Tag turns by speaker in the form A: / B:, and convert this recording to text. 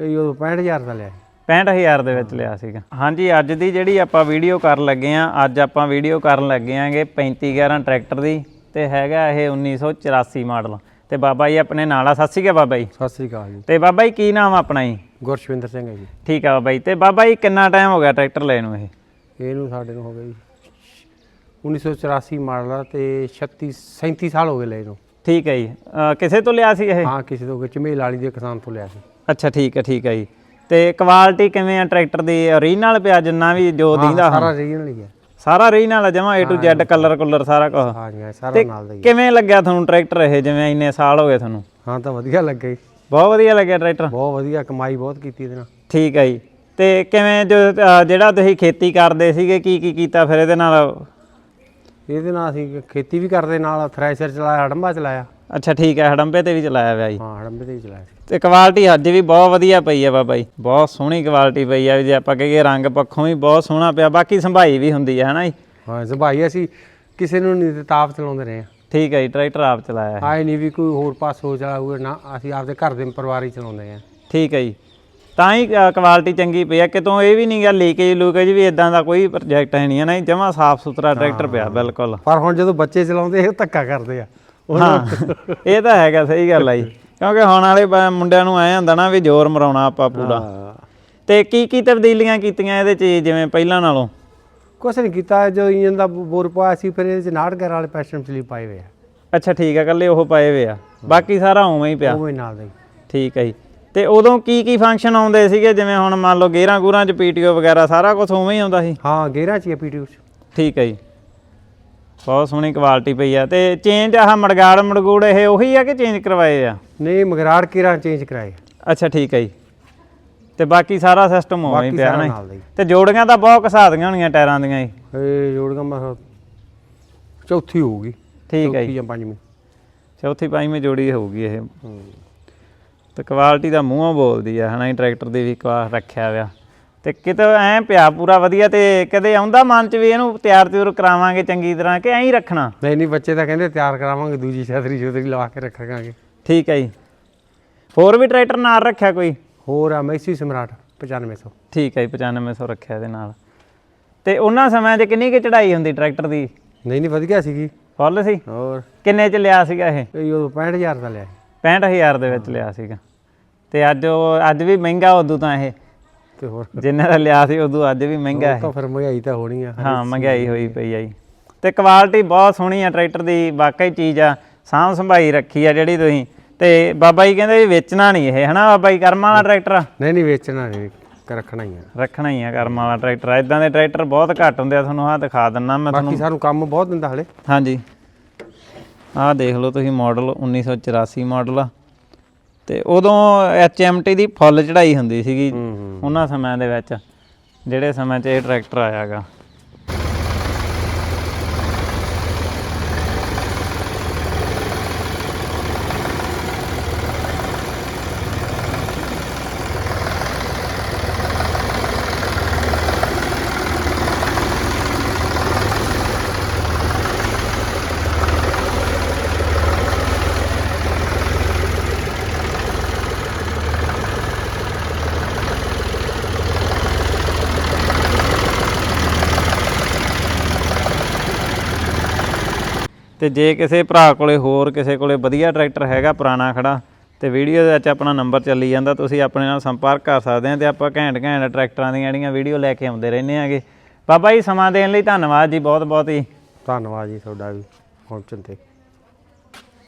A: ਇਹ ਉਹ 65000 ਦਾ ਲਿਆ ਸੀ।
B: 65000 ਦੇ ਵਿੱਚ ਲਿਆ ਸੀਗਾ। ਹਾਂਜੀ ਅੱਜ ਦੀ ਜਿਹੜੀ ਆਪਾਂ ਵੀਡੀਓ ਕਰਨ ਲੱਗੇ ਆ ਅੱਜ ਆਪਾਂ ਵੀਡੀਓ ਕਰਨ ਲੱਗੇ ਆਂਗੇ 3511 ਟਰੈਕਟਰ ਦੀ ਤੇ ਹੈਗਾ ਇਹ 1984 ਮਾਡਲ। ਤੇ ਬਾਬਾ ਜੀ ਆਪਣੇ ਨਾਲ ਆ। ਸਤਿ ਸ਼੍ਰੀ ਅਕਾਲ ਬਾਬਾ ਜੀ।
A: ਸਤਿ ਸ੍ਰੀ ਅਕਾਲ ਜੀ।
B: ਤੇ ਬਾਬਾ ਜੀ ਕੀ ਨਾਮ ਆ ਆਪਣਾ ਜੀ?
A: ਗੁਰਸ਼ਵਿੰਦਰ ਸਿੰਘ ਹੈ ਜੀ।
B: ਠੀਕ ਆ ਬਾਬਾ ਜੀ। ਤੇ ਬਾਬਾ ਜੀ ਕਿੰਨਾ ਟਾਈਮ ਹੋ ਗਿਆ ਟਰੈਕਟਰ ਲੈਣ ਨੂੰ ਇਹ?
A: ਇਹਨੂੰ ਸਾਡੇ ਨੂੰ ਹੋ ਗਏ ਜੀ। 1984 ਮਾਡਲ ਆ ਤੇ 36 37 ਸਾਲ ਹੋ ਗਏ ਲੈ ਇਹਨੂੰ।
B: ਠੀਕ ਹੈ ਜੀ। ਅਹ ਕਿਸੇ ਤੋਂ ਲਿਆ ਸੀ ਇਹ?
A: ਹਾਂ ਕਿਸੇ ਤੋਂ ਝਮੇਲ ਵਾਲੀ ਦੇ ਕਿਸਾਨ ਤੋਂ ਲਿਆ ਸੀ।
B: ਅੱਛਾ ਠੀਕ ਹੈ ਠੀਕ ਹੈ ਜੀ। ਤੇ ਕੁਆਲਿਟੀ ਕਿਵੇਂ ਆ ਟਰੈਕਟਰ ਦੀ? ਓਰੀਜਨਲ ਪਿਆ ਜਿੰਨਾ ਵੀ ਜੋ
A: ਹਾਂ,
B: ਦੀਂਦਾ
A: ਸਾਰਾ ਰੀਜਨਲ ਹੀ ਹੈ।
B: ਸਾਰਾ ਓਰੀਜਨਲ ਜਮਾ A to Z colour cooler ਸਾਰਾ ਕੁਝ
A: ਹਾਂ ਜੀ ਹਾਂ, ਸਾਰਾ ਨਾਲ ਦਾ ਹੀ ਹੈ।
B: ਕਿਵੇਂ ਲੱਗਿਆ ਤੁਹਾਨੂੰ ਟਰੈਕਟਰ ਇਹ ਜਿਵੇਂ ਇੰਨੇ ਸਾਲ ਹੋ ਗਏ ਤੁਹਾਨੂੰ?
A: ਹਾਂ ਤਾਂ ਵਧੀਆ ਲੱਗਾ। ਜੀ
B: ਬਹੁਤ ਵਧੀਆ ਲੱਗਿਆ ਟਰੈਕਟਰ
A: ਬਹੁਤ ਵਧੀਆ ਕਮਾਈ ਬਹੁਤ ਕੀਤੀ ਇਹਦੇ ਨਾਲ।
B: ਠੀਕ ਹੈ ਜੀ। ਤੇ ਕਿਵੇਂ ਜੋ ਜਿਹੜਾ ਤੁਸੀਂ ਖੇਤੀ ਕਰਦੇ ਸੀਗੇ ਕੀ ਕੀ ਕੀਤਾ ਫਿਰ ਇਹਦੇ ਨਾਲ?
A: ਇਹਦੇ ਨਾਲ ਅਸੀਂ ਖੇਤੀ ਵੀ ਕਰਦੇ ਨਾਲ ਥ੍ਰੈਸ਼ਰ ਚਲਾਇਆ ਹੜੰਬਾ ਚਲਾਇਆ।
B: ਅੱਛਾ ਠੀਕ ਹੈ ਹੜੰਬੇ ਤੇ ਵੀ ਚਲਾਇਆ ਹੋਇਆ ਜੀ।
A: ਹਾਂ ਹੜੰਬੇ ਤੇ ਵੀ ਚਲਾਇਆ ਸੀ।
B: ਤੇ ਕੁਆਲਿਟੀ ਅੱਜ ਵੀ ਬਹੁਤ ਵਧੀਆ ਪਈ ਆ ਬਾਬਾ ਜੀ। ਬਹੁਤ ਸੋਹਣੀ ਕੁਆਲਿਟੀ ਪਈ ਆ ਜੇ ਆਪਾਂ ਕਹੀਏ ਰੰਗ ਪੱਖੋਂ ਵੀ ਬਹੁਤ ਸੋਹਣਾ ਪਿਆ ਬਾਕੀ ਸੰਭਾਈ ਵੀ ਹੁੰਦੀ ਹੈ ਹਨਾ ਜੀ।
A: ਹਾਂ ਜ਼ਬਾਈ ਅਸੀਂ ਕਿਸੇ ਨੂੰ ਨਹੀਂ ਤਾਪ ਚਲਾਉਂਦੇ ਰਹੇ ਹਾਂ।
B: ਠੀਕ ਹੈ ਜੀ ਟਰੈਕਟਰ ਆਪ ਚਲਾਇਆ ਹੈ।
A: ਆਏ ਨਹੀਂ ਵੀ ਕੋਈ ਹੋਰ ਪਾਸੋਂ ਚਲਾਊਗਾ ਨਾ ਅਸੀਂ ਆਪਦੇ ਘਰ ਦੇ ਪਰਿਵਾਰ ਹੀ ਚਲਾਉਂਦੇ ਹਾਂ।
B: ਠੀਕ ਹੈ ਜੀ। ਤਾਂ ਹੀ ਕੁਆਲਿਟੀ ਚੰਗੀ ਪਈ ਆ ਕਿਤੋਂ ਇਹ ਵੀ ਨਹੀਂ ਗਾ ਲੀਕੇਜ ਲੂਕੇਜ ਵੀ ਇਦਾਂ ਦਾ ਕੋਈ ਪ੍ਰੋਜੈਕਟ ਹੈ ਨਹੀਂ ਹੈ ਨਾ ਜਮਾ ਸਾਫ਼ ਸੁਥਰਾ ਟਰੈਕਟਰ ਪਿਆ ਬਿਲਕੁਲ।
A: ਪਰ ਹੁਣ ਜਦੋਂ ਬੱਚੇ ਚਲਾਉਂਦੇ ਇਹ ਧੱਕਾ ਕਰਦੇ ਆ।
B: ਹਾਂ। ਇਹ ਤਾਂ ਹੈਗਾ ਸਹੀ ਗੱਲ ਆ ਜੀ। ਕਿਉਂਕਿ ਹੁਣ ਵਾਲੇ ਬ- ਮੁੰਡਿਆਂ ਨੂੰ ਐ ਹੁੰਦਾ ਨਾ ਵੀ ਜ਼ੋਰ ਮਰਾਉਣਾ ਆਪਾਂ ਪੂਰਾ। ਤੇ ਕੀ ਕੀ ਤਬਦੀਲੀਆਂ ਕੀਤੀਆਂ ਇਹਦੇ ਚ ਜੀ, ਜਿਵੇਂ ਪਹਿਲਾਂ ਨਾਲੋਂ?
A: ਕੁਛ ਨਹੀਂ ਕੀਤਾ ਜਦੋਂ ਇੰਜਨ ਦਾ ਬੋਰ ਪਾਇਆ ਸੀ ਫਿਰ ਇਹਦੇ ਚ ਨਾਟਕਰ ਵਾਲੇ ਪੈਸ਼ਨ ਸਲੀਪ ਪਾਏ ਹੋਏ ਆ।
B: ਅੱਛਾ ਠੀਕ ਆ ਕੱਲੇ ਉਹ ਪਏ ਵੇ ਆ। ਬਾਕੀ ਸਾਰਾ ਉਵੇਂ ਹੀ ਪਿਆ।
A: ਉਹ ਵੀ ਨਾਲ ਦਾ
B: ਠੀਕ ਹੈ ਜੀ। ਤੇ ਉਦੋਂ ਕੀ ਕੀ ਫੰਕਸ਼ਨ ਆਉਂਦੇ ਸੀਗੇ? ਜਿਵੇਂ ਹੁਣ ਮੰਨ ਲਓ ਗੇਰਾਂ ਗੂਰਾਂ ਚ ਪੀਟੀਓ ਵਗੈਰਾ ਸਾਰਾ ਕੁਝ ਉਵੇਂ ਹੀ ਆਉਂਦਾ ਸੀ?
A: ਹਾਂ ਗੇਰਾਂ ਚ ਹੀ ਪੀਟੀ ਚ।
B: ਠੀਕ ਹੈ ਜੀ। ਬਹੁਤ ਸੋਹਣੀ ਕੁਆਲਿਟੀ ਪਈ ਆ ਤੇ ਚੇਂਜ ਆਹ ਮੜਗਾੜ ਮੜਗੂੜ ਇਹ ਉਹੀ ਆ ਕਿ ਚੇਂਜ ਕਰਵਾਏ ਆ?
A: ਨਹੀਂ ਮਗਰਾੜ ਕੀਰਾਂ ਚੇਂਜ ਕਰਾਏ?
B: ਅੱਛਾ ਠੀਕ ਹੈ ਜੀ। ਤੇ ਬਾਕੀ ਸਾਰਾ ਸਿਸਟਮ ਉਵੇਂ ਹੀ
A: ਬਾਕੀ
B: ਪਿਆ
A: ਸਾਰਾ
B: ਨਾ
A: ਨਾਲ ਦਾ ਹੀ।
B: ਤੇ ਜੋੜੀਆਂ ਤਾਂ ਬਹੁਤ ਘਸਾ ਦੀਆਂ ਹੋਣੀਆਂ ਟਾਇਰਾਂ ਦੀਆਂ ਜੀ।
A: ਇਹ ਜੋੜਗਾ ਮੈਂ ਚੌਥੀ ਹੋਊਗੀ।
B: ਠੀਕ ਹੈ
A: ਚੌਥੀ
B: ਜੀ
A: ਜਾਂ ਪੰਜਵੀਂ।
B: ਚੌਥੀ ਪੰਜਵੀਂ ਜੋੜੀ ਹੋਊਗੀ ਇਹ। ਤੇ ਕੁਆਲਿਟੀ ਦਾ ਮੂੰਹੋਂ ਬੋਲਦੀ ਆ ਹਨਾ ਇਹ ਟਰੈਕਟਰ ਦੀ ਵੀ ਕੁਆ ਰੱਖਿਆ ਹੋਇਆ। ਤੇ ਕਿਤੇ ਐ ਪਿਆ ਪੂਰਾ ਵਧੀਆ ਤੇ ਕਦੇ ਆਉਂਦਾ ਮਨ ਚ ਵੀ ਇਹਨੂੰ ਤਿਆਰ ਤਿਉਰ ਕਰਾਵਾਂਗੇ ਚੰਗੀ ਤਰ੍ਹਾਂ ਕਿ ਐਂ ਹੀ ਰੱਖਣਾ?
A: ਨਹੀਂ ਨਹੀਂ ਬੱਚੇ ਤਾਂ ਕਹਿੰਦੇ ਤਿਆਰ ਕਰਾਵਾਂਗੇ ਦੂਜੀ ਛਤਰੀ ਛਤਰੀ ਲਵਾ ਕੇ ਰੱਖਾਂਗੇ।
B: ਠੀਕ ਹੈ ਜੀ। ਹੋਰ ਵੀ ਟਰੈਕਟਰ ਨਾਲ ਰੱਖਿਆ ਕੋਈ?
A: ਹੋਰ ਆ ਮੈਸੀ ਸਮਰਾਟ 9500
B: ਠੀਕ ਹੈ ਜੀ 9500 ਰੱਖਿਆ ਇਹਦੇ ਨਾਲ। ਤੇ ਉਹਨਾਂ ਸਮਿਆਂ 'ਚ ਕਿੰਨੀ ਕੁ ਚੜਾਈ ਹੁੰਦੀ ਟਰੈਕਟਰ ਦੀ?
A: ਨਹੀਂ ਨਹੀਂ ਵਧੀਆ ਸੀਗੀ।
B: ਫੁੱਲ ਸੀ?
A: ਹੋਰ।
B: ਕਿੰਨੇ 'ਚ ਲਿਆ ਸੀਗਾ ਇਹ?
A: ਇਹ ਉਦੋਂ 65000 ਦਾ ਲਿਆ ਸੀ।
B: 65000 ਦੇ ਵਿੱਚ ਲਿਆ ਸੀਗਾ। ਤੇ ਅੱਜ ਉਹ ਅੱਜ ਵੀ ਮਹਿੰਗਾ ਉਦੋਂ ਤਾਂ ਇਹ।
A: ਤੇ ਹੋਰ
B: ਜਿੰਨੇ ਦਾ ਲਿਆ ਸੀ ਉਦੋਂ ਅੱਜ ਵੀ ਮਹਿੰਗਾ
A: ਉਹ ਤਾਂ ਫਿਰ ਮਹਿੰਗਾਈ ਤਾਂ ਹੋਣੀ ਆ।
B: ਹਾਂ ਮਹਿੰਗਾਈ ਹੋਈ ਪਈ ਆ ਜੀ। ਤੇ ਕੁਆਲਿਟੀ ਬਹੁਤ ਸੋਹਣੀ ਆ ਟਰੈਕਟਰ ਦੀ ਵਾਕਈ ਚੀਜ਼ ਆ। ਸਾਂਭ ਸੰਭਾਈ ਰੱਖੀ ਆ ਜਿਹੜੀ ਤੁਸੀਂ। ਤੇ ਬਾਬਾ ਜੀ ਕਹਿੰਦੇ ਵੀ ਵੇਚਣਾ ਨਹੀਂ ਇਹ ਹਨਾ ਬਾਬਾ ਜੀ? ਕਰਮਾਂ ਵਾਲਾ ਟਰੈਕਟਰ ਆ?
A: ਨਹੀਂ ਨਹੀਂ ਵੇਚਣਾ ਨਹੀਂ ਰੱਖਣਾ ਹੀ ਆ।
B: ਰੱਖਣਾ ਹੀ ਆ ਕਰਮਾਂ ਵਾਲਾ ਟਰੈਕਟਰ ਆ। ਇਦਾਂ ਦੇ ਟਰੈਕਟਰ ਬਹੁਤ ਘੱਟ ਹੁੰਦੇ ਆ ਤੁਹਾਨੂੰ ਆਹ ਦਿਖਾ ਦਿੰਨਾ ਮੈਂ ਤੁਹਾਨੂੰ।
A: ਬਾਕੀ ਸਾਨੂੰ ਕੰਮ ਬਹੁਤ ਦਿੰਦਾ ਹਲੇ।
B: ਹਾਂਜੀ। ਆਹ ਦੇਖ ਲਓ ਤੁਸੀਂ ਮਾਡਲ 1984 ਮਾਡਲ ਆ। ਤੇ ਉਦੋਂ HMT ਦੀ ਫੁੱਲ ਚੜਾਈ ਹੁੰਦੀ ਸੀਗੀ ਉਹਨਾਂ ਸਮਿਆਂ ਦੇ ਵਿੱਚ ਜਿਹੜੇ ਸਮੇਂ 'ਚ ਇਹ ਟਰੈਕਟਰ ਆਇਆਗਾ। ਤੇ ਜੇ ਕਿਸੇ ਭਰਾ ਕੋਲੇ ਹੋਰ ਕਿਸੇ ਕੋਲੇ ਵਧੀਆ ਟਰੈਕਟਰ ਹੈਗਾ ਪੁਰਾਣਾ ਖੜਾ, ਤੇ ਵੀਡੀਓ ਦੇ ਵਿੱਚ ਆਪਣਾ ਨੰਬਰ ਚੱਲੀ ਜਾਂਦਾ, ਤੁਸੀਂ ਆਪਣੇ ਨਾਲ ਸੰਪਰਕ ਕਰ ਸਕਦੇ ਆ ਤੇ ਆਪਾਂ ਘੈਂਟ ਘੈਂਟ ਟਰੈਕਟਰਾਂ ਦੀਆਂ ਜਿਹੜੀਆਂ ਵੀਡੀਓ ਲੈ ਕੇ ਆਉਂਦੇ ਰਹਿੰਦੇ ਆਗੇ ਬਾਬਾ ਜੀ, ਸਮਾਂ ਦੇਣ ਲਈ ਧੰਨਵਾਦ ਜੀ ਬਹੁਤ ਬਹੁਤ ਜੀ।
A: ਧੰਨਵਾਦ ਜੀ ਤੁਹਾਡਾ ਵੀ, ਪਹੁੰਚਣ ਤੇ।